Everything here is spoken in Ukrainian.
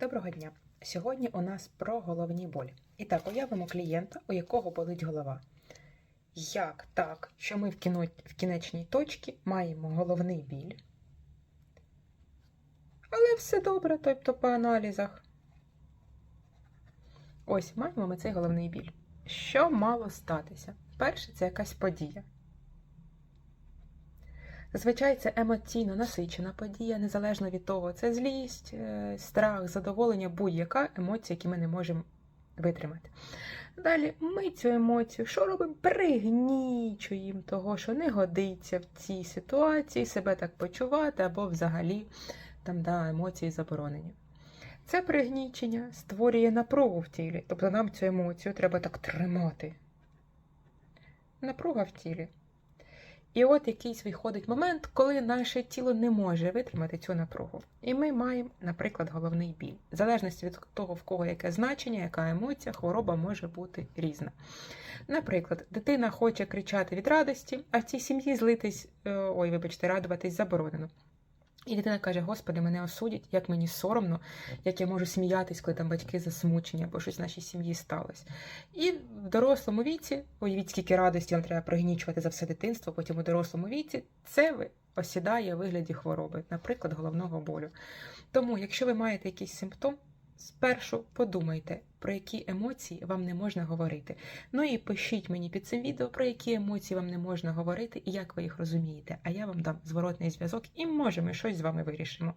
Доброго дня! Сьогодні у нас про головні болі. І так, уявимо клієнта, у якого болить голова. Як так, що ми в, кіно... в кінечній точці маємо головний біль, але все добре, тобто по аналізах. Ось маємо ми цей головний біль. Що мало статися? Перше, це якась подія. Зазвичай це емоційно насичена подія, незалежно від того, це злість, е, страх, задоволення, будь-яка емоція, які ми не можемо витримати. Далі ми цю емоцію, що робимо? Пригнічуємо того, що не годиться в цій ситуації себе так почувати, або взагалі там да, емоції заборонені. Це пригнічення створює напругу в тілі, тобто нам цю емоцію треба так тримати. Напруга в тілі. І от якийсь виходить момент, коли наше тіло не може витримати цю напругу. І ми маємо, наприклад, головний біль. В залежності від того, в кого яке значення, яка емоція, хвороба може бути різна. Наприклад, дитина хоче кричати від радості, а в цій сім'ї злитись, е, ой, вибачте, радуватись заборонено. І дитина каже: Господи, мене осудять, як мені соромно, як я можу сміятись, коли там батьки засмучені, або щось в нашій сім'ї сталося. І в дорослому віці, уявіть, скільки радості вам треба пригнічувати за все дитинство, потім у дорослому віці це ви- осідає у вигляді хвороби, наприклад, головного болю. Тому, якщо ви маєте якийсь симптом, спершу подумайте, про які емоції вам не можна говорити. Ну і пишіть мені під цим відео, про які емоції вам не можна говорити і як ви їх розумієте. А я вам дам зворотний зв'язок і може ми щось з вами вирішимо.